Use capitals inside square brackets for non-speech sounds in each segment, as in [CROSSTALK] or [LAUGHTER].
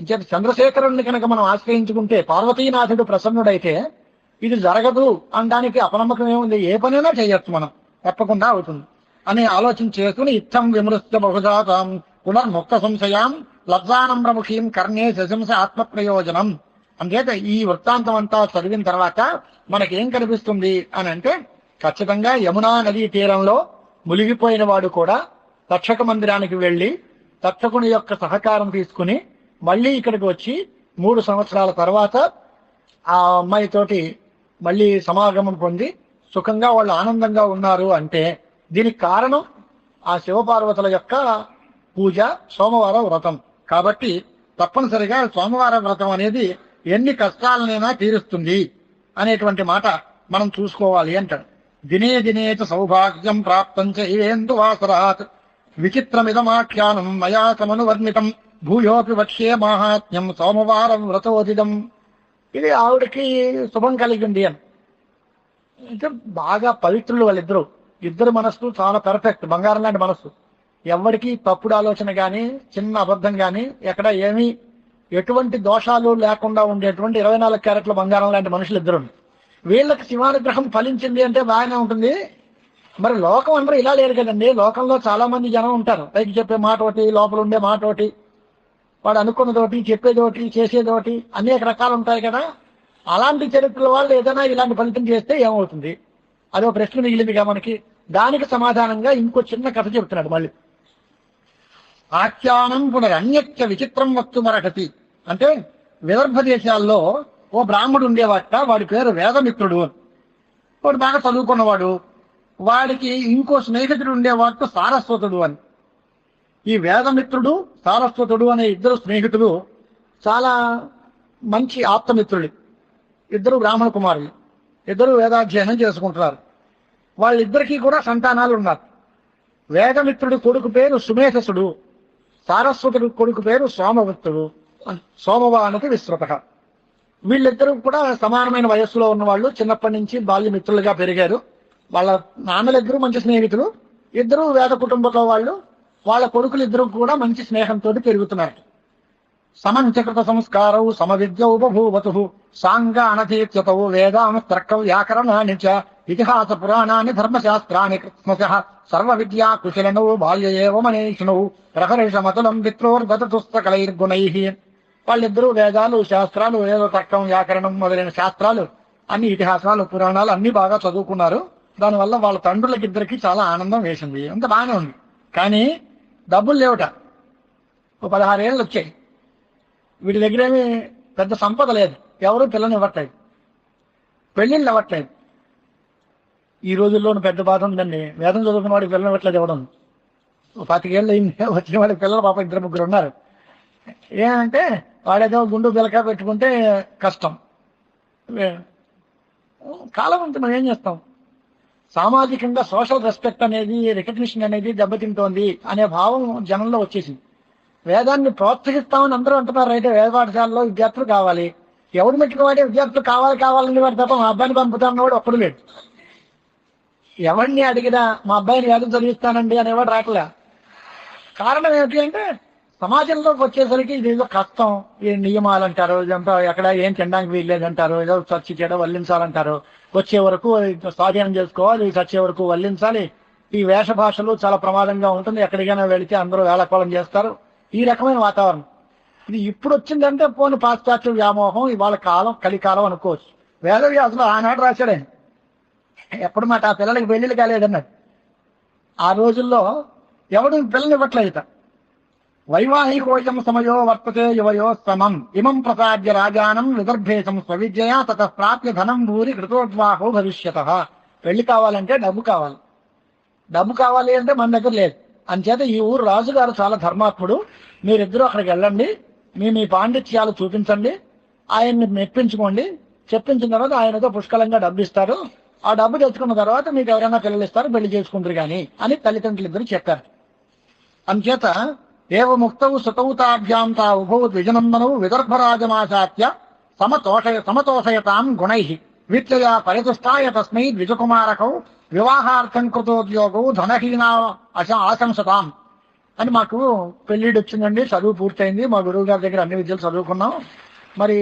ఇంకేత చంద్రశేఖరుణ్ణి కనుక మనం ఆశ్రయించుకుంటే పార్వతీనాథుడు ప్రసన్నుడైతే ఇది జరగదు అనడానికి అపనమ్మకం ఏముంది? ఏ పనైనా చేయొచ్చు మనం. తప్పకుండా అవుతుంది. అని ఆలోచన చేసుకుని ఇత్తం విమృశ్య బహుజాతం పునర్ముక్త సంశయాం లబ్జానంబ్రముఖీం కర్ణే శశంస ఆత్మ ప్రయోజనం అంచేత ఈ వృత్తాంతం అంతా చదివిన తర్వాత మనకేం కనిపిస్తుంది అని అంటే ఖచ్చితంగా యమునా నదీ తీరంలో మునిగిపోయిన వాడు కూడా తక్షక మందిరానికి వెళ్ళి తక్షకుని యొక్క సహకారం తీసుకుని మళ్ళీ ఇక్కడికి వచ్చి మూడు సంవత్సరాల తర్వాత ఆ అమ్మాయితోటి మళ్ళీ సమాగమం పొంది సుఖంగా వాళ్ళు ఆనందంగా ఉన్నారు అంటే దీనికి కారణం ఆ శివపార్వతుల యొక్క పూజ సోమవార వ్రతం. కాబట్టి తప్పనిసరిగా సోమవార వ్రతం అనేది ఎన్ని కష్టాలనైనా తీరుస్తుంది అనేటువంటి మాట మనం చూసుకోవాలి అంటాడు. దినే దినే చ సౌభాగ్యం ప్రాప్తం చ వాసరాత్. విచిత్రమిదమాఖ్యానం మయా సమనువర్ణితం భూయోపి వక్ష్యే మాహాత్మ్యం సోమవారం వ్రతోదిదం. ఇది ఆవిడకి శుభం కలిగింది అని. అంటే బాగా పవిత్రులు వాళ్ళిద్దరు. ఇద్దరు మనస్సు చాలా పెర్ఫెక్ట్ బంగారం లాంటి మనస్సు. ఎవరికి తప్పుడు ఆలోచన గాని చిన్న అబద్ధం గాని ఎక్కడ ఏమీ ఎటువంటి దోషాలు లేకుండా ఉండేటువంటి ఇరవై నాలుగు క్యారెట్ల బంగారం లాంటి మనుషులు ఇద్దరు. వీళ్ళకి శివానుగ్రహం ఫలించింది అంటే బాగానే ఉంటుంది. మరి లోకం అందరూ ఇలా లేరు కదండి. లోకంలో చాలా మంది జనం ఉంటారు. పైకి చెప్పే మాట ఒకటి లోపల ఉండే మాట ఒకటి. వాడు అనుకున్నదోటి చెప్పేదోటి చేసేదోటి అనేక రకాలు ఉంటాయి కదా. అలాంటి చరిత్రల వాళ్ళు ఏదైనా ఇలాంటి ఫలితం చేస్తే ఏమవుతుంది? అదో ప్రశ్న మిగిలిందిగా మనకి. దానికి సమాధానంగా ఇంకో చిన్న కథ చెబుతున్నాడు మళ్ళీ. ఆఖ్యానం పునరన్యత్య విచిత్రం వస్తు మరకతి. అంటే విదర్భ దేశాల్లో ఓ బ్రాహ్మడు ఉండేవాట వాడి పేరు వేదమిత్రుడు. వాడు బాగా చదువుకున్నవాడు. వాడికి ఇంకో స్నేహితుడు ఉండేవాడు సారస్వతుడు అని. ఈ వేదమిత్రుడు సారస్వతుడు అనే ఇద్దరు స్నేహితులు చాలా మంచి ఆప్తమిత్రులు. ఇద్దరు బ్రాహ్మణ కుమారులు. ఇద్దరు వేదాధ్యయనం చేసుకుంటున్నారు. వాళ్ళిద్దరికీ కూడా సంతానాలు ఉన్నారు. వేదమిత్రుడి కొడుకు పేరు సుమేధసుడు సారస్వతుడి కొడుకు పేరు సోమవృత్తుడు సోమవానుకు విస్తృత వీళ్ళిద్దరూ కూడా సమానమైన వయస్సులో ఉన్న వాళ్ళు చిన్నప్పటి నుంచి బాల్యమిత్రులుగా పెరిగారు. వాళ్ళ నాన్నలిద్దరూ మంచి స్నేహితులు. ఇద్దరు వేద కుటుంబంలో వాళ్ళు వాళ్ళ కొడుకులు ఇద్దరు కూడా మంచి స్నేహంతో పెరుగుతున్నారు. సమంచకృత సంస్కారౌ సమవిద్య ఉపభూవతు సాంగ అనధీత్యతౌ వేదాం తర్క వ్యాకరణాన్ని చ ఇతిహాస పురాణాన్ని ధర్మశాస్త్రాన్ని కృత్స్మశ సర్వ విద్యా కుశలనౌ బాల్య ఏవ మనీషిణౌ ప్రహర్షమతులం విత్రోర్గతతుస్తకలైర్గుణై వాళ్ళిద్దరూ వేదాలు శాస్త్రాలు ఏదో తర్కం వ్యాకరణం మొదలైన శాస్త్రాలు అన్ని ఇతిహాసాలు పురాణాలు అన్ని బాగా చదువుకున్నారు. దానివల్ల వాళ్ళ తండ్రులకి ఇద్దరికి చాలా ఆనందం వేసింది. అంత బాగానే ఉంది. కానీ డబ్బులు లేవుట. ఓ పదహారేళ్ళు వచ్చాయి. వీటి దగ్గరేమీ పెద్ద సంపద లేదు. ఎవరు పిల్లని ఇవ్వట్లేదు. పెళ్ళిళ్ళు ఇవ్వట్లేదు. ఈ రోజుల్లోనూ పెద్ద బాధ ఉందండి. వేదం చదువుకున్న వాడికి పిల్లలు ఇవ్వట్లేదు ఇవ్వడం ఓ పాతికేళ్ళు అయింది. వచ్చిన వాడికి పిల్లలు పాప ఇద్దరు ముగ్గురు ఉన్నారు. ఏమంటే వాడేదో గుండు బిలక పెట్టుకుంటే కష్టం. కాలం ఉంటే మనం ఏం చేస్తాం? సామాజికంగా సోషల్ రెస్పెక్ట్ అనేది రికగ్నిషన్ అనేది దెబ్బతింటోంది అనే భావం జనంలో వచ్చేసింది. వేదాన్ని ప్రోత్సహిస్తామని అందరూ అంటున్నారు. అయితే వేద పాఠశాలలో విద్యార్థులు కావాలి. ఎవరు మెట్టుకు వాడే విద్యార్థులు కావాలి కావాలని వాడు తప్ప మా అబ్బాయిని పంపుతాను వాడు ఒక్కడు లేడు. ఎవరిని అడిగినా మా అబ్బాయిని వేదం చదివిస్తానండి అనేవాడు రాకలే కారణం ఏమిటి అంటే సమాజంలోకి వచ్చేసరికి ఇది ఏదో కష్టం. ఈ నియమాలు అంటారు ఇదంతా ఎక్కడ ఏం తినడానికి వీల్లేదంటారు ఏదో చర్చి చేయడం వల్లించాలంటారు. వచ్చే వరకు స్వాధీనం చేసుకోవాలి చచ్చే వరకు వల్లించాలి. ఈ వేష భాషలు చాలా ప్రమాదంగా ఉంటుంది. ఎక్కడికైనా వెళితే అందరూ వేళకోళం చేస్తారు. ఈ రకమైన వాతావరణం. ఇది ఇప్పుడు వచ్చిందంటే పోని పాశ్చాత్య వ్యామోహం ఇవాళ కాలం కలికాలం అనుకోవచ్చు. వేదవ్యాసులు ఆనాడు రాశాడే. ఎప్పుడు మాట ఆ పిల్లలకి పెళ్ళిళ్ళు కాలేదన్నాడు. ఆ రోజుల్లో ఎవడు పిల్లలు ఇవ్వట్లేదు వైవాహికోయం సమయో వర్తతే యువయో సమం. ఇమం ప్రసాద్య రాజానం విదర్భేశం స్వవిద్యయా తత ప్రాప్య ధనం భూరి కృతోద్వాహో భవిష్యత. పెళ్ళి కావాలంటే డబ్బు కావాలి. డబ్బు కావాలి అంటే మన దగ్గర లేదు. అంచేత ఈ ఊరు రాజుగారు చాలా ధర్మాత్ముడు. మీరిద్దరూ అక్కడికి వెళ్ళండి. మీ మీ పాండిత్యాలు చూపించండి. ఆయన్ని మెప్పించుకోండి. చెప్పించిన తర్వాత ఆయనతో పుష్కలంగా డబ్బు ఇస్తారు ఆ డబ్బు తెచ్చుకున్న తర్వాత మీకు ఎవరైనా పిల్లలు ఇస్తారు పెళ్ళి చేసుకుంటారు కానీ అని తల్లిదండ్రులు ఇద్దరు చెప్పారు. అంచేత ఏవముక్తౌ సుతౌతాభ్యాం తా ఉభౌ ద్విజనందనౌ విదర్భరాజమాచాత్య సమతోషయ సమతోషయతాం గుణై. విత్యయా పరితుష్టాయ తస్మై ద్విజకుమారకౌ వివాహార్థం కృతోద్యోగౌ ధనహీనా అశ ఆశంసతాం. అని మాకు పెళ్ళిడు వచ్చిందండి చదువు పూర్తయింది. మా గురువు గారి దగ్గర అన్ని విద్యలు చదువుకున్నాం. మరి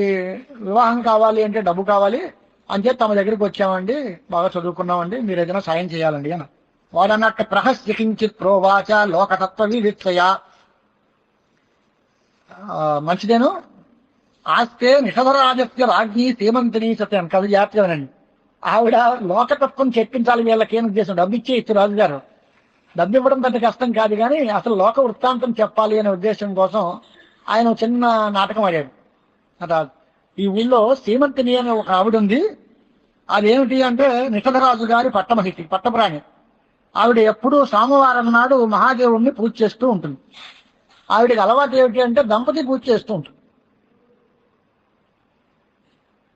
వివాహం కావాలి అంటే డబ్బు కావాలి. అంతే తమ దగ్గరికి వచ్చామండి. బాగా చదువుకున్నామండి. మీరు ఏదైనా సాయం చేయాలండి అని. వాడన్నట్టు ప్రహస్య కించిత్ ప్రోవాచ లోకతత్వ వివిత్సయ మంచిదేను? ఆస్తే నిషధరాజస్య రాజ్ఞి సీమంతిని సత్యం కథ జాగ్రత్తగానండి ఆవిడ లోకతత్వం చెప్పించాలి వీళ్ళకి ఏం ఉద్దేశం? డబ్బు ఇచ్చే ఇచ్చు రాజుగారు. డబ్బు ఇవ్వడం పెద్ద కష్టం కాదు కానీ అసలు లోక వృత్తాంతం చెప్పాలి అనే ఉద్దేశం కోసం ఆయన ఒక చిన్న నాటకం ఆడాడు. రాజు ఈ ఊళ్ళో సీమంతిని అనే ఒక ఆవిడ ఉంది. అదేమిటి అంటే నిషధరాజు గారి పట్టమహిషి పట్టప్రాణి. ఆవిడ ఎప్పుడూ సోమవారం నాడు మహాదేవుణ్ణి పూజ చేస్తూ ఉంటుంది. ఆవిడకి అలవాటు ఏమిటి అంటే దంపతి పూజ చేస్తూ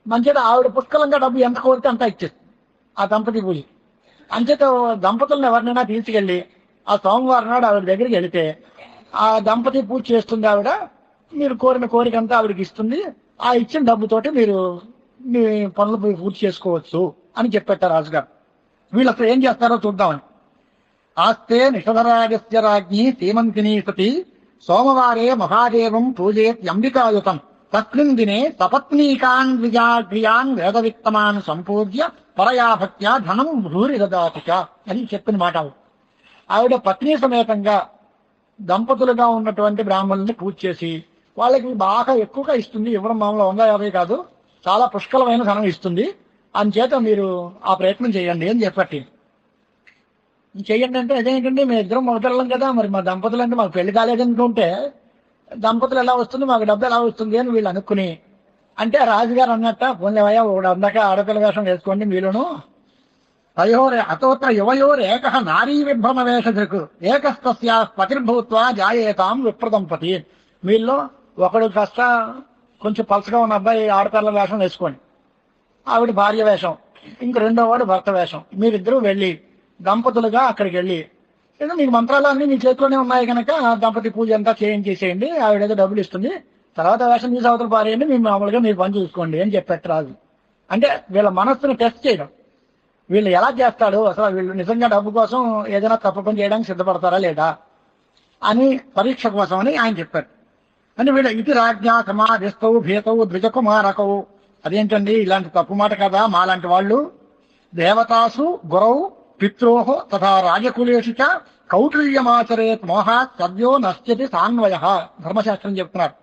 మంచిగా ఆవిడ పుష్కలంగా డబ్బు ఎంత కోరితే అంత ఇచ్చేస్తుంది ఆ దంపతి పూజ అంచేత దంపతులను ఎవరినైనా తీసుకెళ్ళి ఆ సోమవారం నాడు ఆవిడ దగ్గరికి వెళితే ఆ దంపతి పూజ చేస్తుంది ఆవిడ మీరు కోరిన కోరిక అంతా ఆవిడకి ఇస్తుంది ఆ ఇచ్చిన డబ్బుతోటి మీరు మీ పనులు పూర్తి చేసుకోవచ్చు అని చెప్పారు రాజుగారు. వీళ్ళు అసలు ఏం చేస్తారో చూద్దామని. ఆస్తే నిషధరాజస్య రాజ్ఞి సీమంతిని సతి సోమవారే మహాదేవం పూజేత్ అంబికాయుతం తస్మిన్ దినే సపత్నీకాన్ ద్విజాగ్రియాన్ వేదవిత్తమాన్ సంపూజ్య పరయా భక్త్యా ధనం భూరి దదాతిక అని చెప్పిన మాట ఆవిడ. పత్ని సమేతంగా దంపతులుగా ఉన్నటువంటి బ్రాహ్మణుల్ని పూజ చేసి వాళ్ళకి బాగా ఎక్కువగా ఇస్తుంది. ఇవ్వడం మామూలు వంద యాభై కాదు. చాలా పుష్కలమైన ధనం ఇస్తుంది. అందుచేత మీరు ఆ ప్రయత్నం చేయండి అని చెప్పట్టింది చెయ్యండి అంటే అదేంటండి మేము ఇద్దరం మొదటెళ్ళం కదా మరి మా దంపతులు అంటే మాకు పెళ్ళి కాలేదనుకుంటే దంపతులు ఎలా వస్తుంది మాకు డబ్బు ఎలా వస్తుంది అని వీళ్ళు అనుకుని అంటే రాజుగారు అన్నట్ట పోలేవయ్యా ఒకడు అందాక ఆడపిల్ల వేషం వేసుకోండి మీలోను. తయోరే అతోత్ర యువయోరేక నారీ విభ్రమ వేషధృక్ ఏకస్తస్యా పతిర్భూత్వ జాయేతాం విప్రదంపతి. వీళ్ళు ఒకడు కాస్త కొంచెం పలసగా ఉన్న అబ్బాయి ఆడపిల్ల వేషం వేసుకోండి. ఆవిడ భార్య వేషం ఇంక రెండో వాడు భర్త వేషం. మీరిద్దరూ వెళ్ళి దంపతులుగా అక్కడికి వెళ్ళి ఏదో మీకు మంత్రాలు మీ చేతిలోనే ఉన్నాయి కనుక దంపతి పూజ అంతా చేయించేసేయండి ఆవిడ ఏదో డబ్బులు ఇస్తుంది. తర్వాత వేషం తీసి అవతల పారేయండి మీరు మామూలుగా మీరు పని చూసుకోండి అని చెప్పారు రాజు. అంటే వీళ్ళ మనస్సును టెస్ట్ చేయడం. వీళ్ళు ఎలా చేస్తాడు? అసలు వీళ్ళు నిజంగా డబ్బు కోసం ఏదైనా తప్పకుండా చేయడానికి సిద్ధపడతారా లేదా అని పరీక్ష కోసం అని ఆయన చెప్పారు. అంటే వీళ్ళు ఇది రాజ్ఞ సమాధిస్తవు భీతవు ద్విజకుమారకవు అదేంటండి? ఇలాంటి తప్పు మాట కదా మాలాంటి వాళ్ళు. దేవతాసు గురవు పిత్రోహ తథా రాజకులేషు చ కౌటిల్యమాచరేత్ మోహాత్ సద్యో నశ్యతి సాన్వయ ధర్మశాస్త్రం చెప్తున్నారు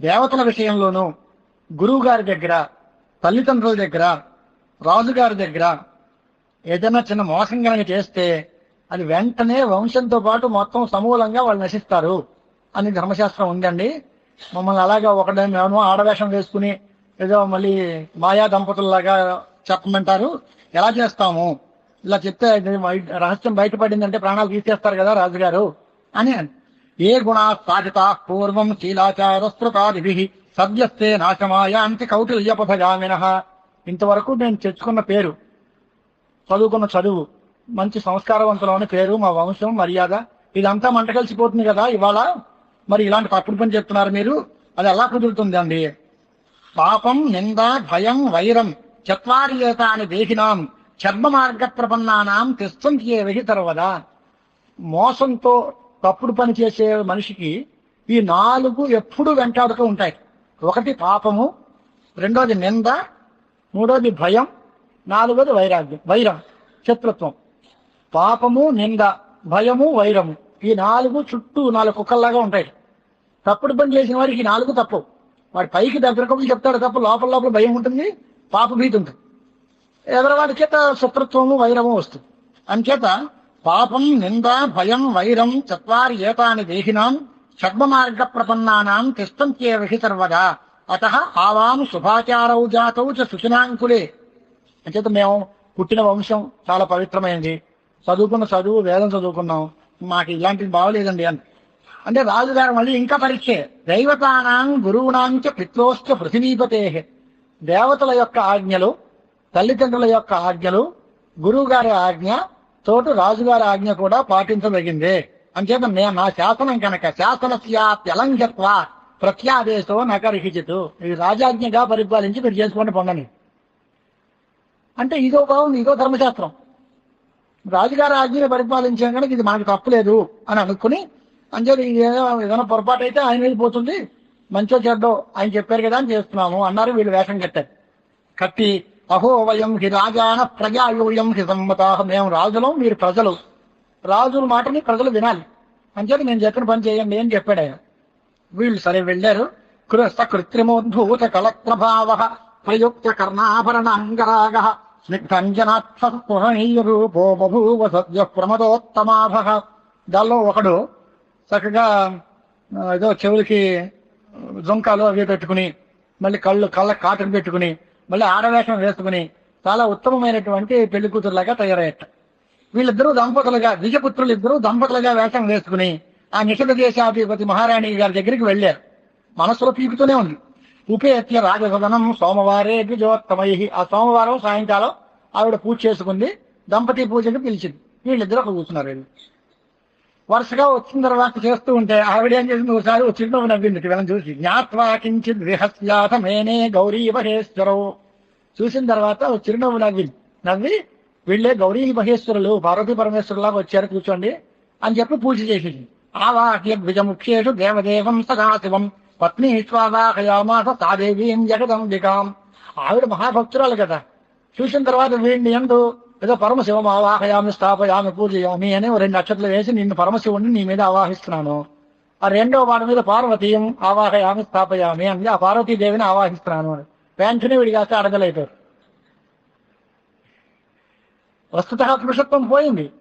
దేవతల విషయంలోనూ గురువు గారి దగ్గర తల్లిదండ్రుల దగ్గర రాజుగారి దగ్గర ఏదైనా చిన్న మోసం కనుక చేస్తే అది వెంటనే వంశంతో పాటు మొత్తం సమూలంగా వాళ్ళు నశిస్తారు అని ధర్మశాస్త్రం ఉందండి. మమ్మల్ని అలాగా ఒకటే మేము ఆడవేషం వేసుకుని ఏదో మళ్ళీ మాయా దంపతుల్లాగా చెప్పమంటారు. ఎలా చేస్తాము? ఇలా చెప్తే రహస్యం బయటపడిందంటే ప్రాణాలు తీసేస్తారు కదా రాజుగారు అని ఏ గుణా సాధిత పూర్వం శీలాచార స్మృతాదిభి సద్యస్తే నాశమాయాంతి కౌటిల్యపథగామిన. ఇంతవరకు నేను తెచ్చుకున్న పేరు చదువుకున్న చదువు మంచి సంస్కారవంతులమైన పేరు మా వంశం మర్యాద ఇదంతా మంట కలిసిపోతుంది కదా ఇవాళ. మరి ఇలాంటి తప్పుడు పని చెప్తున్నారు మీరు అది ఎలా కుదురుతుంది అండి? పాపం నింద భయం వైరం చత్వారి ఏతాని దేహినాం చర్మ మార్గ ప్రపన్నానాం తెస్తంతి వెహి తర్వదా మోసంతో తప్పుడు పని చేసే మనిషికి ఈ నాలుగు ఎప్పుడు వెంటాడుతూ ఉంటాయి. ఒకటి పాపము రెండోది నింద మూడోది భయం నాలుగోది వైరాగ్యం వైరం శత్రుత్వం. పాపము నింద భయము వైరము ఈ నాలుగు చుట్టూ నాలుగు కుక్కల్లాగా ఉంటాయి. తప్పుడు పని చేసిన వాడికి నాలుగు తప్పు. వాడు పైకి దగ్గరకు చెప్తాడు తప్ప లోపల లోపల భయం ఉంటుంది పాప భీతి ఉంటుంది. ఎదరవాడి చేత శత్రుత్వము వైరము వస్తుంది. అంచేత పాపం నింద భయం వైరం చత్వారి ఏతాని దేహినాం షడ్మ మార్గ ప్రపన్నానాం తిష్టంత్యేవి సర్వదా. అత ఆవాం శుభాచారౌ జాతౌ చ శుచినాంకులే అంచేత మేము పుట్టిన వంశం చాలా పవిత్రమైంది. చదువుకున్న చదువు వేదం చదువుకున్నాం. మాకు ఇలాంటివి బాగలేదండి అని. అంటే రాజుగారు మళ్ళీ ఇంకా పరీక్షే. దైవతానాం గురువునాంచ పిత్రోశ్చ పృథివీపతే దేవతల యొక్క ఆజ్ఞలు తల్లిదండ్రుల యొక్క ఆజ్ఞలు గురువు గారి ఆజ్ఞ తోటి రాజుగారి ఆజ్ఞ కూడా పాటించదగిందే. అంచేత నేను నా శాసనం కనుక శాసనస్యాప్యలంఘత్వ ప్రత్యాదేశో నకరిహిచితు. ఇది రాజాజ్ఞగా పరిపాలించి మీరు చేసుకోండి పొందని అంటే ఇదో బాగుంది ఇదో ధర్మశాస్త్రం. రాజుగారి ఆజ్ఞని పరిపాలించాం కనుక ఇది మనకు తప్పలేదు అని అనుకుని అంచేది ఏదో ఏదైనా పొరపాటు అయితే ఆయన మీద పోతుంది. మంచో చెడ్డో ఆయన చెప్పారు కదా అని చేస్తున్నాము అన్నారు వీళ్ళు వేషం కట్టారు. కట్టి అహో వయం హి రాజాన ప్రజాయోయం హి సమ్మతాహ మేము రాజులం మీరు ప్రజలు. రాజుల మాటని ప్రజలు వినాలి. అంచేది నేను చెప్పిన పని చేయండి అని చెప్పాడు ఆయన. వీళ్ళు సరే వెళ్ళారు. కృష్ణ కృత్రిమోద్భూత కళప్రభావ ప్రయుక్త కర్ణాభరణ అంగరాగ స్నిగ్ధంజనాత్మీయ రూపో బభూవ సద్య ప్రమదోత్తమాభ. దానిలో ఒకడు చక్కగా ఏదో చెవులకి జొంకాలు అవి పెట్టుకుని మళ్ళీ కళ్ళు కళ్ళ కాటన్ పెట్టుకుని మళ్ళీ ఆడవేషం వేసుకుని చాలా ఉత్తమమైనటువంటి పెళ్ళి కూతురులాగా తయారయ్యట వీళ్ళిద్దరూ దంపతులుగా విజయపుత్రులు ఇద్దరు దంపతులుగా వేషం వేసుకుని ఆ నిషధ దేశాధిపతి మహారాణి గారి దగ్గరికి వెళ్ళారు. మనసులో పీకుతూనే ఉంది. ఉపేత్య రాజసదనం సోమవారే ద్విజోత్తమై. ఆ సోమవారం సాయంకాలం ఆవిడ పూజ చేసుకుంది. దంపతి పూజకి పిలిచింది. వీళ్ళిద్దరు అక్కడ కూర్చున్నారు. వీళ్ళు వరుసగా వచ్చిన తర్వాత చేస్తూ ఉంటే ఆవిడ ఏం చేసింది? ఒకసారి ఒక నవ్వింది. వీళ్ళని చూసి. జ్ఞాత్వా కించిత్ విహస్యాథ మేనే గౌరీ మహేశ్వరవు చూసిన తర్వాత ఒక చిరునవ్వు నవ్వింది నవ్వి వీళ్ళే గౌరీ మహేశ్వరులు పార్వతీ పరమేశ్వరులాగా వచ్చారు కూర్చోండి అని చెప్పి పూజ చేసేసింది. ఆవాహ్య ద్విజముఖ్యేషు దేవదేవం సదాశివం. పత్ని స్వావాహయామాస సాదేవీం జగదంబికాం. ఆవిడ మహాభక్తురాలు కదా. చూసిన తర్వాత వీడిని ఎందు ఏదో పరమశివం ఆవాహయామి స్థాపయామి పూజయామి అని రెండు అక్షతలు వేసి నిన్ను పరమశివుణ్ణి నీ మీద ఆవాహిస్తున్నాను. ఆ రెండో వాడి మీద పార్వతీయం ఆవాహయామి స్థాపయామి అని ఆ పార్వతీదేవిని ఆవాహిస్తున్నాను అని. వెంటనే వీడి కాస్త వస్తుత పురుషత్వం పోయింది.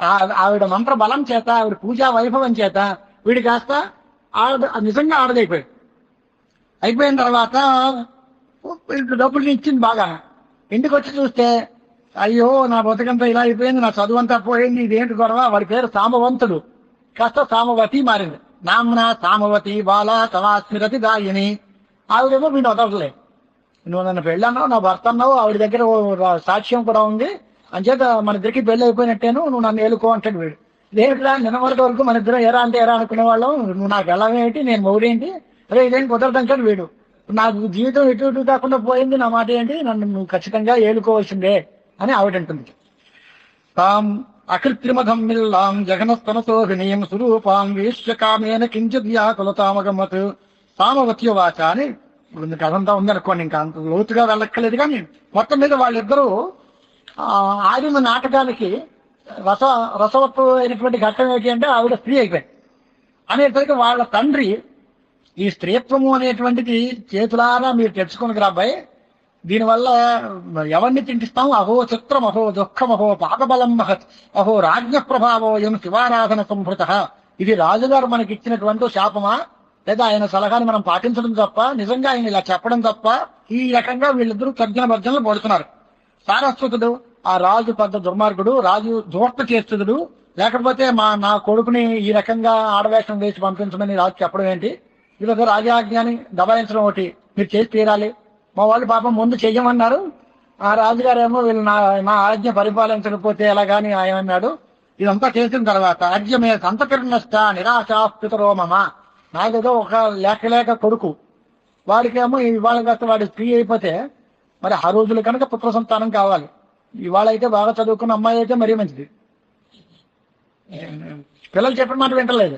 ఆ- ఆవిడ మంత్ర బలం చేత ఆవిడ పూజా వైభవం చేత వీడి కాస్త ఆడ నిజంగా ఆడదైపోయాడు. అయిపోయిన తర్వాత డబ్బులు ఇచ్చింది బాగా. ఇంటికి వచ్చి చూస్తే అయ్యో నా బతుకంతా ఇలా అయిపోయింది నా చదువు అంతా పోయింది ఇదేంటి గొడవ? వాడి పేరు సామవంతుడు. కాస్త సామవతి మారింది. నామ్న సామవతి బాల సమాస్మిరతి దాయిని. ఆవిడేమో వీడు వదలలేదు నువ్వు నన్ను పెళ్ళన్నావు నా భర్త అన్నావు ఆవిడ దగ్గర ఓ సాక్ష్యం కూడా ఉంది. అంచేత మన ఇద్దరికి పెళ్ళి అయిపోయినట్టేను నువ్వు నన్ను ఏలుకో అంటాడు వీడు. ఇదేంటిరా నిన్న వరకు వరకు మన ఇద్దరం ఎరా అంటే ఎరా అనుకునే వాళ్ళం. నువ్వు నాకు ఎలా ఏంటి నేను మౌడేంటి అరే ఇదేం కుదరదు అంటాడు వీడు నాకు జీవితం ఇటు ఇటు కాకుండా పోయింది నా మాట ఏంటి? నన్ను నువ్వు ఖచ్చితంగా ఏలుకోవాల్సిందే. అని ఆవిడ అంటుంది. తాం అకృత్రిమధమ్మిల్లాం జగనస్తనశోభినీయం స్వరూపాం వీష్య కామేన కించిత్ వ్యాకులతామగమత్ సామవత్య వాచ అని ఇప్పుడు అదంతా ఉందనుకోండి ఇంకా అంత లోతుగా వెళ్ళక్కలేదు కానీ మొత్తం మీద వాళ్ళిద్దరూ ఆడిన నాటకానికి రస రసవత్తు అయినటువంటి ఘట్టం ఏంటి అంటే ఆవిడ స్త్రీ అయిపోయింది. అనేసరికి వాళ్ళ తండ్రి ఈ స్త్రీత్వము అనేటువంటిది చేతులారా మీరు తెచ్చుకుని రాబాయి దీనివల్ల ఎవరిని తింటిస్తాం అహో చిత్రం అహో దుఃఖం అహో పాపబలం మహత్ అహో రాజ్ఞ ప్రభావో శివారాధన సంభృత. ఇది రాజుగారు మనకి ఇచ్చినటువంటి శాపమా? లేదా ఆయన సలహాని మనం పాటించడం తప్ప నిజంగా ఆయన ఇలా చెప్పడం తప్ప ఈ రకంగా వీళ్ళిద్దరూ తర్జన భర్జనలు పడుతున్నారు. సారస్వతుడు ఆ రాజు పెద్ద దుర్మార్గుడు రాజు దూర్త చేస్తుడు లేకపోతే మా నా కొడుకుని ఈ రకంగా ఆడవేషం వేసి పంపించమని రాజు చెప్పడం ఏంటి? ఇదొక రాజాజ్ఞాని దబాయించడం ఒకటి. మీరు చేసి తీరాలి. మా వాళ్ళు పాపం ముందు చెయ్యమన్నారు. ఆ రాజుగారేమో వీళ్ళు నా నా ఆజ్ఞ పరిపాలించకపోతే ఎలాగాని ఆయన అన్నాడు. ఇదంతా చేసిన తర్వాత ఆజ్ఞమే సంతకిరణష్ట నిరాశాపితరో రోమమ నాకేదో ఒక లేక లేక కొడుకు. వాడికేమో ఇవాళ కాస్త వాడి స్త్రీ అయిపోతే మరి ఆ రోజులు కనుక పుత్ర సంతానం కావాలి. ఇవాళ అయితే బాగా చదువుకున్న అమ్మాయి అయితే మరీ మంచిది. పిల్లలు చెప్పిన మాట వింటలేదు.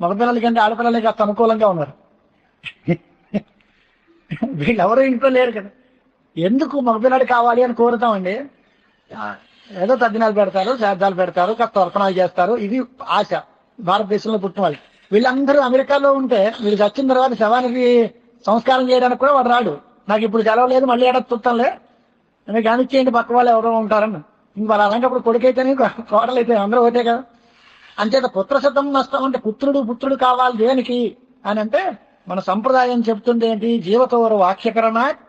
మగ పిల్లలకి అంటే ఆడపిల్లలకి అంత అనుకూలంగా ఉన్నారు. వీళ్ళెవరూ ఇంట్లో లేరు కదా. ఎందుకు మగపిల్లాడు కావాలి అని కోరుతామండి? ఏదో తద్దినాలు పెడతారు శ్రాద్ధాలు పెడతారు కాస్త తర్పణాలు చేస్తారు. ఇది ఆశ. భారతదేశంలో పుట్టిన వాళ్ళు వీళ్ళందరూ అమెరికాలో ఉంటే వీళ్ళు చచ్చిన తర్వాత శవానికి సంస్కారం చేయడానికి కూడా వాడు రాడు. నాకు ఇప్పుడు సెలవు లేదు మళ్ళీ ఏడాది చూస్తానులే. అని కానిచ్చేయండి పక్క వాళ్ళు ఎవరో ఉంటారని. ఇంక వాళ్ళు అలాంటప్పుడు కొడుకైతేనే కోడలైతే అందరూ ఒకటే కదా. అంచేత పుత్రశతం నష్టం అంటే పుత్రుడు పుత్రుడు కావాలి దేనికి అని అంటే మన సంప్రదాయం చెప్తుంది ఏంటి? జీవతోర వాక్యకరణాత్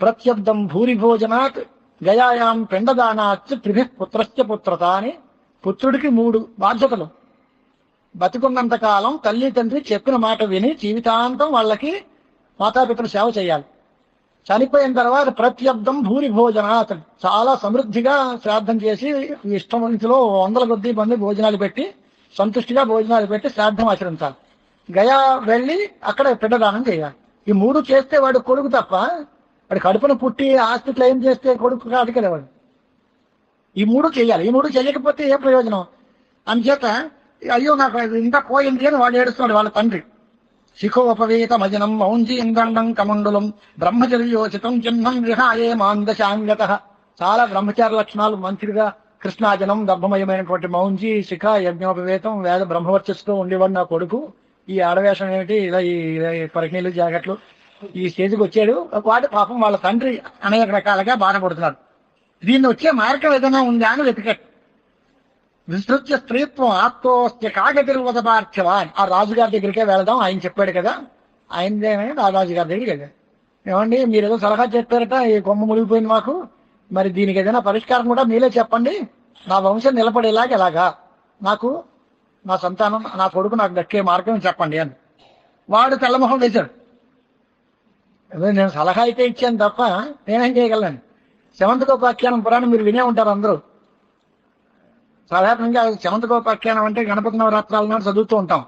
ప్రత్యబ్దం భూరి భోజనాత్ గయాయాం పిండదానాత్ త్రిభి పుత్రస్య పుత్రత అని పుత్రుడికి మూడు బాధ్యతలు. బతికున్నంత కాలం తల్లి తండ్రి చెప్పిన మాట విని జీవితాంతం వాళ్ళకి మాతాపితలు సేవ చేయాలి. చనిపోయిన తర్వాత ప్రత్యబ్దం భూరి భోజనాత్ చాలా సమృద్ధిగా శ్రాద్ధం చేసి ఇష్టం ఇంట్లో వందల కొద్ది మంది భోజనాలు పెట్టి సంతుష్టిగా భోజనాలు పెట్టి శ్రాద్ధం ఆచరించాలి. గయా వెళ్ళి అక్కడ పిండదానం చేయాలి. ఈ మూడు చేస్తే వాడు కొడుకు తప్ప వాడు కడుపును పుట్టి ఆస్తి క్లెయిమ్ చేస్తే కొడుకు కాదు ఈ మూడు చేయాలి. ఈ మూడు చేయకపోతే ఏ ప్రయోజనం? అందుచేత అయ్యో నాకు ఇంత పోయింది అని వాడు ఏడుస్తున్నాడు వాళ్ళ తండ్రి. శిఖోపవేత మజనం మౌంజి ఇందండం కమండలం బ్రహ్మచర్యోచితం చిహ్నం విహాయే మాందశాంగత. చాలా బ్రహ్మచారి లక్షణాలు మంచిగా కృష్ణాజనం గర్భమయమైనటువంటి మౌంజి శిఖ యజ్ఞోపవేతం వేద బ్రహ్మవర్చస్తో ఉండేవాడు నా కొడుకు. ఈ ఆడవేషం ఏమిటి? ఇలా ఈ పరిజ్ఞలు జాకెట్లు ఈ స్టేజ్కి వచ్చాడు. వాటి పాపం వాళ్ళ తండ్రి అనేక రకాలుగా బాధపడుతున్నాడు. దీన్ని వచ్చే మార్గం ఏదైనా ఉందా అని వెతికాడు. విస్తృత్య స్త్రీత్వం ఆత్మోస్త్య కాగతిర్వదపార్థవా ఆ రాజుగారి దగ్గరికే వెళదాం ఆయన చెప్పాడు కదా. ఆయనదేమే ఆ రాజుగారి దగ్గరికి వెళ్ళాడు. ఏమండి మీరు ఏదో సలహా చెప్పారట ఈ కొమ్మ మునిగిపోయింది మాకు. మరి దీనికి ఏదైనా పరిష్కారం కూడా మీరే చెప్పండి. నా వంశం నిలబడేలాగా ఎలాగా? నాకు నా సంతానం నా కొడుకు నాకు దక్కే మార్గం చెప్పండి అని. వాడు తెల్లమొహం వేశాడు. అదే నేను సలహా అయితే ఇచ్చాను తప్ప నేనేం చేయగలను. శమంతకోపాఖ్యానం పురాణం మీరు వినే ఉంటారు అందరూ. సాధారణంగా శమంతకోపాఖ్యానం అంటే గణపతి నవరాత్రాల నాడు చదువుతూ ఉంటాం.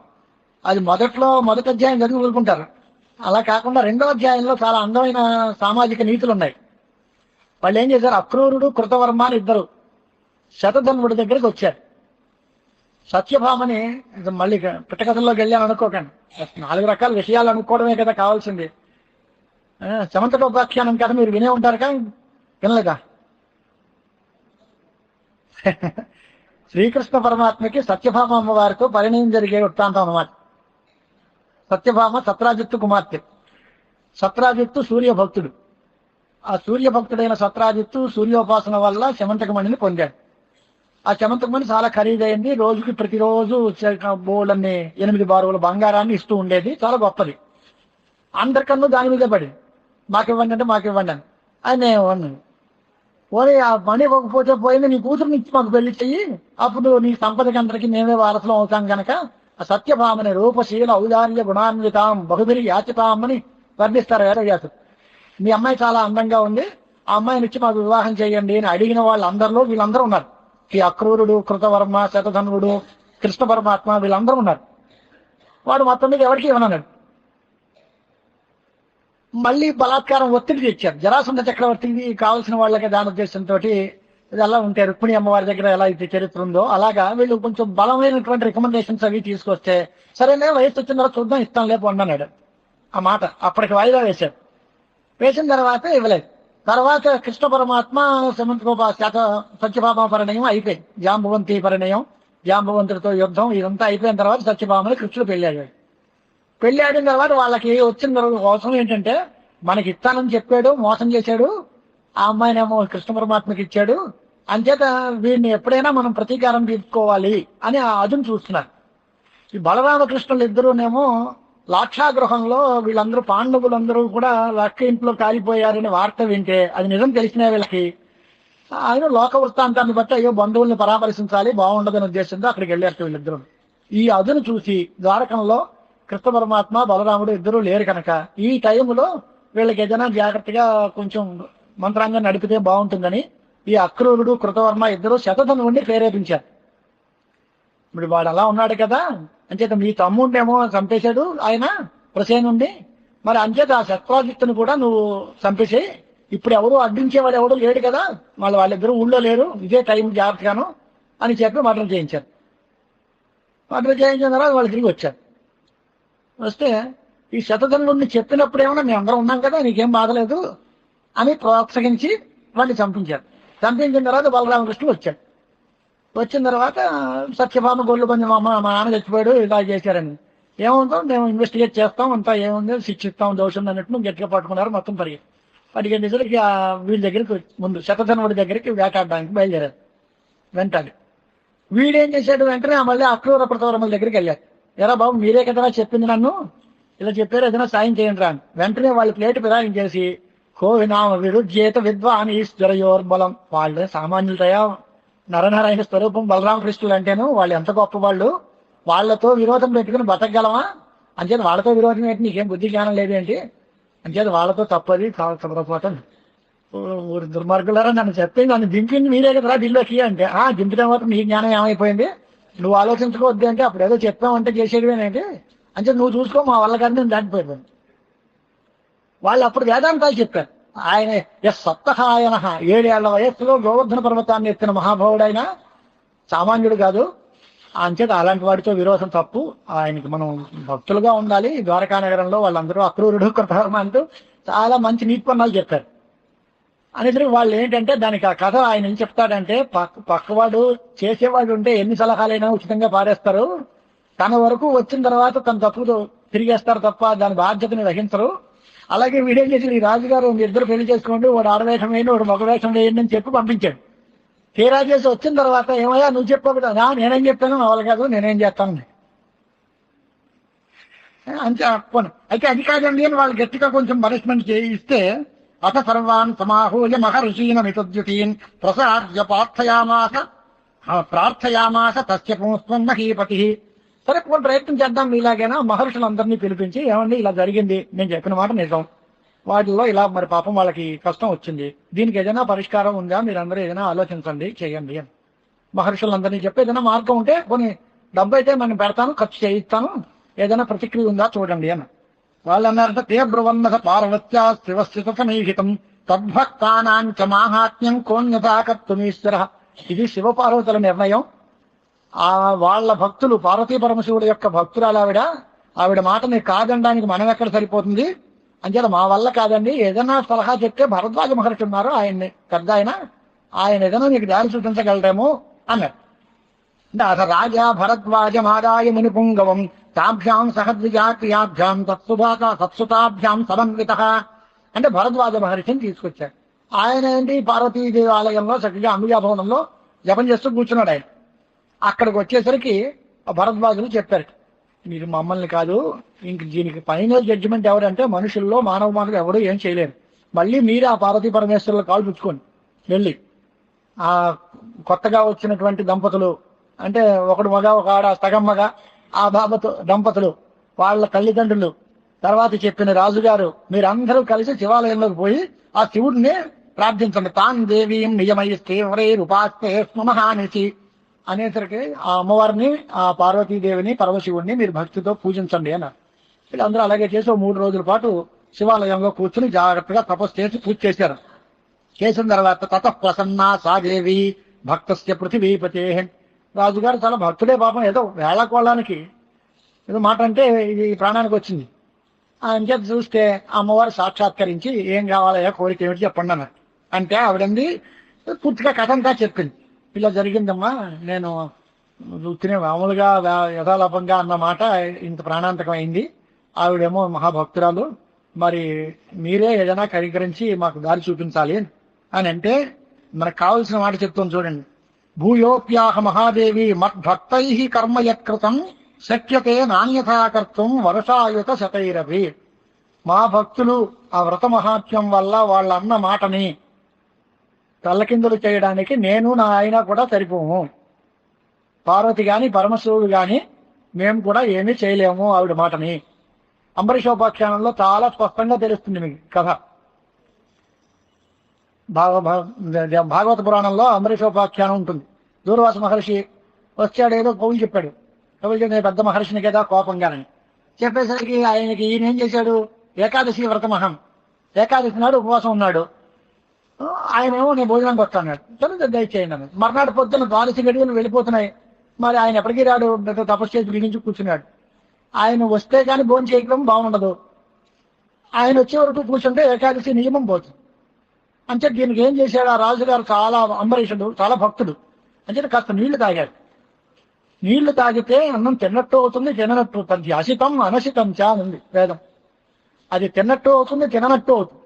అది మొదట్లో మొదటి అధ్యాయం చదివి కోరుకుంటారు అలా కాకుండా రెండో అధ్యాయంలో చాలా అందమైన సామాజిక నీతులు ఉన్నాయి వాళ్ళు ఏం చేశారు? అక్రూరుడు కృతవర్మ అని ఇద్దరు శతధన్వుడి దగ్గరికి వచ్చారు. సత్యభామని మళ్ళీ పిట్టకథల్లోకి వెళ్ళాను అనుకోకండి నాలుగు రకాల విషయాలు అనుకోవడమే కదా కావాల్సింది. సమంతటోపాఖ్యానం శమంతకోపాఖ్యానం కదా మీరు వినే ఉంటారు కానీ వినలేదా? [LAUGHS] శ్రీకృష్ణ పరమాత్మకి సత్యభామ అమ్మవారితో పరిణయం జరిగే వృత్తాంతం అన్నమాట. సత్యభామ సత్రాజిత్తు కుమార్తె. సత్రాజిత్తు సూర్యభక్తుడు. ఆ సూర్యభక్తుడైన సత్రాజిత్తు సూర్యోపాసన వల్ల శమంతకమణిని పొందాడు. ఆ శమంతకమణి చాలా ఖరీదైంది. రోజుకి ప్రతిరోజు బోళ్ళన్ని ఎనిమిది బారువుల బంగారాన్ని ఇస్తూ ఉండేది. చాలా గొప్పది. అందరికన్నా దాని మీద పడి. మాకు ఇవ్వండి అంటే మాకు ఇవ్వండి అని. ఆయన నేను ఇవ్వను ఓరే ఆ మనీ ఇవ్వకపోతే పోయింది. నీ కూతురుని ఇచ్చి మాకు పెళ్ళి చెయ్యి. అప్పుడు నీ సంపదకి అందరికి మేమే వారసులం అవుతాం గనక ఆ సత్యభామని రూపశీల ఔదార్య గుణాన్వితాం బహుబలి యాచితామని వర్ణిస్తారు వేదవ్యాసుడు మీ అమ్మాయి చాలా అందంగా ఉంది. ఆ అమ్మాయిని ఇచ్చి మాకు వివాహం చేయండి అని అడిగిన వాళ్ళందరిలో వీళ్ళందరూ ఉన్నారు. ఈ అక్రూరుడు కృతవర్మ శతధనుడు కృష్ణ పరమాత్మ వీళ్ళందరూ ఉన్నారు. వాడు మొత్తం మీద ఎవరికి ఇవ్వనన్నాడు మళ్ళీ బలాత్కారం ఒత్తిడి తెచ్చారు. జరాసంధ చక్రవర్తికి కావాల్సిన వాళ్ళకి దాని ఉద్దేశంతో ఇది అలా ఉంటే రుక్మిణి అమ్మవారి దగ్గర ఎలా అయితే చరిత్ర ఉందో అలాగా వీళ్ళు కొంచెం బలమైనటువంటి రికమెండేషన్స్ అవి తీసుకొస్తే సరేనే వయసు వచ్చిన తర్వాత చూద్దాం ఇస్తాం లేపు అన్నాడు. ఆ మాట అప్పటికి వాయిదా వేశారు. వేసిన తర్వాత ఇవ్వలేదు. తర్వాత కృష్ణ పరమాత్మ గోపాల్ శాత సత్యభామ పరిణయం అయిపోయింది. జాంబవంతి పరిణయం జాంబవంతుడితో యుద్ధం ఇదంతా అయిపోయిన తర్వాత సత్యభామని కృష్ణుడు పెళ్ళాడు పెళ్ళాడిన ఆడిన తర్వాత వాళ్ళకి వచ్చిన తర్వాత అవసరం ఏంటంటే మనకి ఇస్తానని చెప్పాడు మోసం చేశాడు ఆ అమ్మాయినేమో కృష్ణ పరమాత్మకి ఇచ్చాడు అంచేత వీడిని ఎప్పుడైనా మనం ప్రతీకారం తీసుకోవాలి అని ఆ అదును చూస్తున్నారు ఈ బలరామకృష్ణులు ఇద్దరునేమో లాక్షాగృహంలో వీళ్ళందరూ పాండవులందరూ కూడా లక్క ఇంట్లో కాలిపోయారని వార్త వింటే అది నిజం తెలిసిన వీళ్ళకి ఆయన లోక వృత్తాంతాన్ని బట్టి అయ్యో బంధువుల్ని పరామర్శించాలి బాగుండదనే ఉద్దేశంతో అక్కడికి వెళ్ళారు వీళ్ళిద్దరు. ఈ అదును చూసి ద్వారకంలో కృష్ణ పరమాత్మ బలరాముడు ఇద్దరు లేరు కనుక ఈ టైంలో వీళ్ళకి ఏదైనా జాగ్రత్తగా కొంచెం మంత్రాంగం నడిపితే బాగుంటుందని ఈ అక్రూరుడు కృతవర్మ ఇద్దరు ఉండి ప్రేరేపించారు. ఇప్పుడు వాడు అలా ఉన్నాడు కదా అంచేత మీ తమ్ముడినేమో చంపేశాడు ఆయన ప్రసేనుండి మరి అంచేత ఆ శత్రాజిత్తుని కూడా నువ్వు చంపేసేయి ఇప్పుడు ఎవరు అడ్డించేవాడు ఎవడు లేడు కదా వాళ్ళు వాళ్ళిద్దరు ఊళ్ళో లేరు ఇదే టైం జాగ్రత్తగాను అని చెప్పి మటన్ చేయించారు. మటన్ చేయించిన తర్వాత వాళ్ళు తిరిగి వచ్చారు. వస్తే ఈ శతధనుడిని చెప్పినప్పుడు ఏమన్నా మేము అందరం ఉన్నాం కదా నీకేం బాధలేదు అని ప్రోత్సహించి వాడిని చంపించారు. చంపించిన తర్వాత బలరామకృష్ణుడు వచ్చాడు. వచ్చిన తర్వాత సత్యభామ గొల్లు కొంచెం మా అమ్మ- మా నాన్న చచ్చిపోయాడు ఇలా చేశారని. ఏముందో మేము ఇన్వెస్టిగేట్ చేస్తాం అంతా ఏముంది? శిక్షిస్తాం దోషం అన్నట్టు గట్టిగా పట్టుకున్నారు మొత్తం పరిగి పరిగెట్టేసరికి ఆ వీళ్ళ దగ్గరికి ముందు శతధనుడి దగ్గరికి వేటాడడానికి బయలుదేరారు. వెంటాడి. వీడేం చేశాడు వెంటనే మళ్ళీ అక్రూర ప్రతవరముల దగ్గరికి వెళ్ళారు ఎరా బాబు మీరే కదా చెప్పింది నన్ను? ఇలా చెప్పారు ఏదైనా సాయం చేయండి రా అని. వెంటనే వాళ్ళు ప్లేట్ ఫిరాయించేసి కోవినామ విరుజ్యేత విద్వాన్ ఈశ్వరయోర్బలం. వాళ్ళు సామాన్యులతయా నరనారాయణ స్వరూపం బలరామకృష్ణులు అంటేను వాళ్ళు ఎంత గొప్ప వాళ్ళు? వాళ్ళతో విరోధం పెట్టుకుని బతకగలమా? అంచేత వాళ్ళతో విరోధం ఏంటి? నీకేం బుద్ధి జ్ఞానం లేదేంటి అంచేత వాళ్ళతో తప్పది పొరపాటు ఊరు దుర్మార్గులారా నన్ను చెప్పింది నన్ను దింపింది మీరే కదా ఢిల్లీకి అంటే. ఆ దింపిన మాత్రం నీ జ్ఞానం ఏమైపోయింది? నువ్వు ఆలోచించుకోవద్దు అంటే అప్పుడు ఏదో చెప్పామంటే చేసేటివేనేంటి అంటే నువ్వు చూసుకో మా వల్ల కానీ నేను దాటిపోయిపోయాను. వాళ్ళు అప్పుడు వేదాంతాలు చెప్పారు. ఆయన ఎస్ సప్తహాయన ఏడేళ్ళ వయస్సులో గోవర్ధన పర్వతాన్ని ఎత్తిన మహాభావుడైన సామాన్యుడు కాదు. అంచేత అలాంటి వాడితో విరోధం తప్పు. ఆయనకి మనం భక్తులుగా ఉండాలి. ద్వారకా నగరంలో వాళ్ళందరూ అక్రూరుడు కృతకర్మ అంటూ చాలా మంచి నీతిపన్నాలు చెప్పారు. అనేసరికి వాళ్ళు ఏంటంటే దానికి ఆ కథ ఆయన ఏం చెప్తాడంటే పక్క పక్కవాడు చేసేవాడు ఉంటే ఎన్ని సలహాలైనా ఉచితంగా పారేస్తారు. తన వరకు వచ్చిన తర్వాత తన తప్పుతో తిరిగేస్తారు తప్ప దాని బాధ్యతని వహించరు. అలాగే వీడేం చేసి ఈ రాజుగారు మీ ఇద్దరు పెళ్ళి చేసుకోండి వాడు ఆడవేషం వేయండి వాడు మగవేషం వేయండి అని చెప్పి పంపించాడు. తీరా చేసి వచ్చిన తర్వాత ఏమయ్యా నువ్వు చెప్పావు "నా, నేనేం చెప్తాను నా కాదు నేనేం చేస్తాను? అంతే పోను. అయితే అది కాదండి అని వాళ్ళు గట్టిగా కొంచెం పనిష్మెంట్ చేయిస్తే అత సర్వాన్ సమాహూయ మహర్షీన మితద్యుతీన్ ప్రసాద్య ప్రార్థయామాస ప్రార్థయామాస తస్య పుంస్వం మహీపతి. సరే కొన్ని ప్రయత్నం చేద్దాం. ఇలాగైనా మహర్షులందరినీ పిలిపించి ఏమండి ఇలా జరిగింది. నేను చెప్పిన మాట నిజం. వాటిల్లో ఇలా మరి పాపం వాళ్ళకి కష్టం వచ్చింది. దీనికి ఏదైనా పరిష్కారం ఉందా? మీరందరూ ఏదైనా ఆలోచించండి చేయండి అని. మహర్షులందరినీ చెప్పి ఏదైనా మార్గం ఉంటే కొన్ని డబ్బు అయితే మనం పెడతాను ఖర్చు చేయిస్తాను. ఏదైనా ప్రతిక్రియ ఉందా చూడండి అని. వాళ్ళు అన్నారంటే తే పార్వత్యా శివస్థిత సమీహితం. తద్భక్తానాంచ మాహాత్మ్యం కోన్యతాకత్వమీశ్వర ఇది శివపార్వతుల నిర్ణయం. ఆ వాళ్ళ భక్తులు పార్వతీ పరమశివుడు యొక్క భక్తురాలు ఆవిడ ఆవిడ మాటని కాదనడానికి మనం ఎక్కడ సరిపోతుంది? అంచేత మా వల్ల కాదండి. ఏదైనా సలహా చెప్తే భరద్వాజ మహర్షి ఉన్నారు ఆయన్ని పెద్ద ఆయన. ఆయన ఏదైనా నీకు దారి సూచించగలరేమో అన్నారు. అంటే అస రాజా భరద్వాజమాదాయ మునిపుంగవం తాభ్యాం సహద్విజాక్రియాభ్యాం తత్సుభాక సత్సుతాభ్యాం సమన్విత అంటే భరద్వాజ మహర్షిని తీసుకొచ్చాడు ఆయన ఏంటి? పార్వతీదేవి ఆలయంలో చక్కగా అంబికా భవనంలో జపం చేస్తూ కూర్చున్నాడు ఆయన. అక్కడికి వచ్చేసరికి భరద్వాజులు చెప్పారు మీరు మమ్మల్ని కాదు ఇంక దీనికి ఫైనల్ జడ్జిమెంట్ ఎవరంటే మనుషుల్లో మానవ మానవులు ఎవరు ఏం చేయలేరు. మళ్ళీ మీరు ఆ పార్వతీ పరమేశ్వరులు కాలు పుచ్చుకోండి వెళ్ళి. ఆ కొత్తగా వచ్చినటువంటి దంపతులు అంటే ఒకడు మగ ఒక ఆడ సగం ఆ బాబతో దంపతులు వాళ్ళ తల్లిదండ్రులు తర్వాత చెప్పిన రాజుగారు మీరందరూ కలిసి శివాలయంలోకి పోయి ఆ శివుడిని ప్రార్థించండి. తాన్ దేవీం నియమయిస్తే ఉపాస్తే స్మహానిసి అనేసరికి ఆ అమ్మవారిని ఆ పార్వతీదేవిని పరమశివుడిని మీరు భక్తితో పూజించండి అన్నారు. వీళ్ళందరూ అలాగే చేసి మూడు రోజుల పాటు శివాలయంలో కూర్చుని జాగ్రత్తగా తపస్సు చేసి పూజ చేశారు. చేసిన తర్వాత తత ప్రసన్న సాదేవి భక్తస్య పృథివీపతే రాజుగారు చాలా భక్తుడే పాపం ఏదో వేళకోళానికి. ఏదో మాట అంటే ఇది ప్రాణానికి వచ్చింది. ఆయన చేత చూస్తే ఆ అమ్మవారు సాక్షాత్కరించి ఏం కావాలయ్యా కోరిక ఏమిటి చెప్పండి అన్నారు. అంటే ఆవిడంది పూర్తిగా కథంతా చెప్పింది. ఇలా జరిగిందమ్మా. నేను తినే మామూలుగా వా- యథాలాపంగా అన్న మాట ఇంత ప్రాణాంతకం అయింది ఆవిడేమో మహాభక్తురాలు. మరి మీరే ఏదైనా కరికరించి మాకు దారి చూపించాలి అని అంటే మనకు కావలసిన మాట చెప్తాం చూడండి. భూయోప్యాహ మహాదేవి మద్భక్తై కర్మయత్కృతం శక్యతే నాణ్యథాకర్తం వర్షాయుత శతైరవి మా భక్తులు ఆ వ్రత మహాత్మ్యం వల్ల వాళ్ళ అన్న మాటని తల్లకిందులు చేయడానికి నేను నా ఆయన కూడా సరిపోము. పార్వతి గాని పరమశివుడు గాని మేము కూడా ఏమీ చేయలేము ఆవిడ మాటని. అంబరీషోపాఖ్యానంలో చాలా స్పష్టంగా తెలుస్తుంది మీకు కథ. భాగ భాగవత పురాణంలో అంబరీషోపాఖ్యానం ఉంటుంది. దూర్వాస మహర్షి వచ్చాడు ఏదో కవులు చెప్పాడు. కవులు చెప్పిన పెద్ద మహర్షిని కదా కోపంగానని. చెప్పేసరికి ఆయనకి ఈయన ఏం చేశాడు? ఏకాదశి వ్రతమహం. ఏకాదశి నాడు ఉపవాసం ఉన్నాడు. ఆయన ఏమో నేను భోజనానికి వస్తాను సరే దయచేయండి అని మర్నాడు పొద్దున్న ద్వాదశి గడియలు వెళ్ళిపోతున్నాయి. మరి ఆయన ఎప్పటికీ రాడు తపస్సు చేసి బిగించి కూర్చున్నాడు. ఆయన వస్తే కానీ భోజనం చేయడం బాగుండదు. ఆయన వచ్చే వరకు కూర్చుంటే ఏకాదశి నియమం పోతుంది. అంటే దీనికి ఏం చేశాడు? ఆ రాజుగారు చాలా అంబరీషుడు చాలా భక్తుడు. అంటే కాస్త నీళ్ళు తాగాడు. నీళ్ళు తాగితే అన్నం తిన్నట్టు అవుతుంది తిననట్టు అవుతుంది. అసితం అనసితం చా ఉంది వేదం. అది తిన్నట్టు అవుతుంది తిననట్టు అవుతుంది.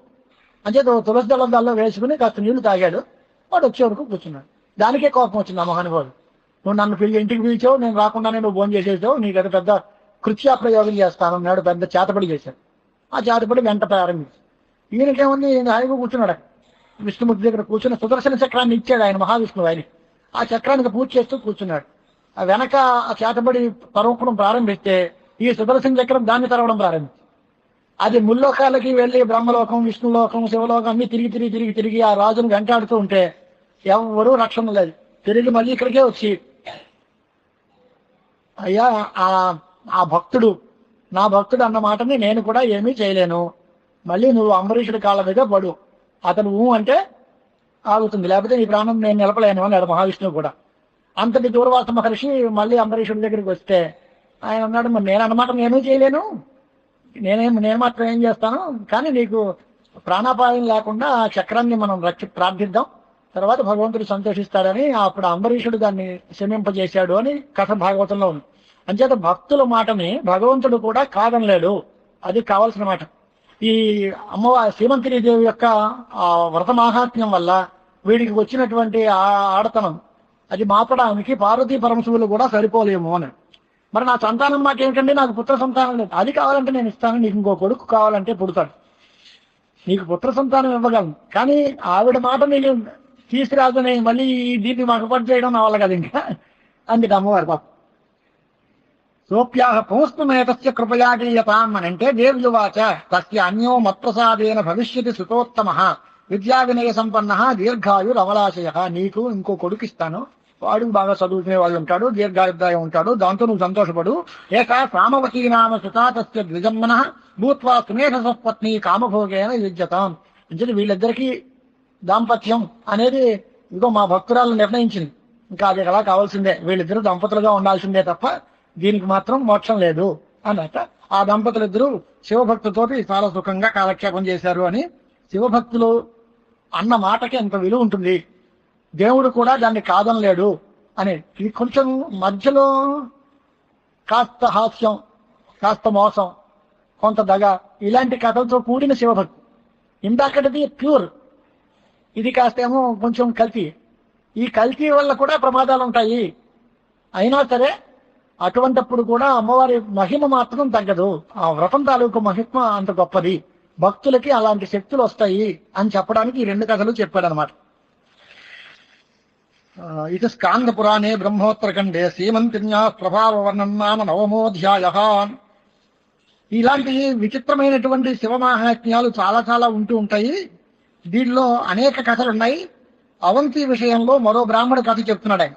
అంటే తులసి దళం దానిలో వేసుకుని కాస్త నీళ్ళు తాగాడు. వాడు వచ్చే వరకు కూర్చున్నాడు. దానికే కోపం వచ్చింది ఆ మహానుభావుడు. నువ్వు నన్ను పిలిచి ఇంటికి పిలిచావు నేను రాకుండానే నువ్వు భోజనం చేసేసావు నీకు అది పెద్ద కృత్యా ప్రయోగం చేస్తానన్నాడు పెద్ద చేతపడి చేశాడు. ఆ చేతపడి వెంట ప్రారంభించి. ఈయనకేముంది? ఈయన హాయిగా కూర్చున్నాడు విష్ణుమూర్తి దగ్గర కూర్చుని సుదర్శన చక్రాన్ని ఇచ్చాడు ఆయన మహావిష్ణువు ఆయన ఆ చక్రానికి పూజ చేస్తూ కూర్చున్నాడు. ఆ వెనక ఆ చేతబడి తరవడం ప్రారంభిస్తే ఈ సుదర్శన చక్రం దాన్ని తరవడం ప్రారంభించి అది ముల్లోకాలకి వెళ్ళి బ్రహ్మలోకం విష్ణులోకం శివలోకం అన్ని తిరిగి తిరిగి తిరిగి తిరిగి ఆ రాజును వెంటాడుతూ ఉంటే ఎవరూ రక్షణ లేదు. తిరిగి మళ్ళీ ఇక్కడికే వచ్చి అయ్యా ఆ ఆ భక్తుడు నా భక్తుడు అన్న మాటని నేను కూడా ఏమీ చేయలేను. మళ్ళీ నువ్వు అంబరీషుడి కాళ్ళ మీద పడు. అతను ఊ అంటే ఆగుతుంది. లేకపోతే నీ ప్రాణం నేను నిలపలేను అన్నాడు మహావిష్ణువు కూడా. అంతటి దూర్వాస మహర్షి మళ్ళీ అంబరీషుడి దగ్గరికి వస్తే ఆయన అన్నాడు మరి నేను అన్నమాట నేను చేయలేను? నేనేం నేను మాత్రం ఏం చేస్తాను? కానీ నీకు ప్రాణాపాయం లేకుండా ఆ చక్రాన్ని మనం రక్షి ప్రార్థిద్దాం. తర్వాత భగవంతుడు సంతోషిస్తాడని అప్పుడు అంబరీషుడు దాన్ని శమింపజేశాడు అని కథ భాగవతంలో ఉంది. అంచేత భక్తుల మాటని భగవంతుడు కూడా కాదనలేడు. అది కావాల్సిన మాట. ఈ అమ్మవారి శ్రీమంతిని దేవి యొక్క ఆ వ్రత మాహాత్మ్యం వల్ల వీడికి వచ్చినటువంటి ఆ ఆడతనం అది మాపడానికి పార్వతీ పరమశివులు కూడా సరిపోలేము అని. మరి నా సంతానం మాట నాకు పుత్ర సంతానం లేదు. అది కావాలంటే నేను ఇస్తాను. నీకు ఇంకో కొడుకు కావాలంటే పుడతాడు. నీకు పుత్ర సంతానం ఇవ్వగలను. కానీ ఆవిడ మాట నేను తీసుకురాదని మళ్ళీ ఈ దీన్ని మగపడి చేయడం నా వల్ల కదా ఇంకా. అందుకే అమ్మవారి పాప. సోప్యాహ పుంస్మేతస్య కృపయా గీయతాం అని అంటే దేవ్యువాచ. తస్య అన్యో మత్ప్రసాదేన భవిష్యతి సుతోత్తమ. విద్యా వినయ సంపన్న దీర్ఘాయు రమలాశయ నీకు ఇంకో కొడుకు ఇస్తాను. వాడు బాగా చదువుకునే వాళ్ళు ఉంటాడు దీర్ఘాయుద్ధాయం ఉంటాడు దాంతో నువ్వు సంతోషపడు. ఏక సామవతీ నామ సుతాతస్య ద్విజమ్మన భూత్వా సుమేధ సత్పత్ని కామభోగేన యుజ్యతాం అంటే వీళ్ళిద్దరికీ దాంపత్యం అనేది ఇదిగో మా భక్తురాలు నిర్ణయించింది. ఇంకా అది ఎలా కావాల్సిందే? వీళ్ళిద్దరూ దంపతులుగా ఉండాల్సిందే తప్ప దీనికి మాత్రం మోక్షం లేదు అన్నట ఆ దంపతులిద్దరూ శివభక్తుతోటి చాలా సుఖంగా కాలక్షేపం చేశారు అని శివభక్తులు అన్న మాటకి ఎంత విలువ ఉంటుంది? దేవుడు కూడా దాన్ని కాదనలేడు అని. ఇది కొంచెం మధ్యలో కాస్త హాస్యం కాస్త మోసం కొంత దగ. ఇలాంటి కథలతో కూడిన శివభక్తి. ఇందాకటిది ప్యూర్. ఇది కాస్తేమో కొంచెం కల్తీ. ఈ కల్తీ వల్ల కూడా ప్రమాదాలు ఉంటాయి అయినా సరే అటువంటప్పుడు కూడా అమ్మవారి మహిమ మాత్రం తగ్గదు. ఆ వ్రతం తాలూకు మహిమ అంత గొప్పది. భక్తులకి అలాంటి శక్తులు వస్తాయి అని చెప్పడానికి ఈ రెండు కథలు చెప్పాడనమాట ఇది స్కాంద పురాణే బ్రహ్మోత్తరఖండే. సీమంతిన్యా ప్రభావ వర్ణం నామ నవమోధ్యాయ. ఇలాంటి విచిత్రమైనటువంటి శివమాహాత్మ్యాలు చాలా చాలా ఉంటూ ఉంటాయి. దీనిలో అనేక కథలున్నాయి. అవంతి విషయంలో మరో బ్రాహ్మణ కథ చెప్తున్నాడు ఆయన.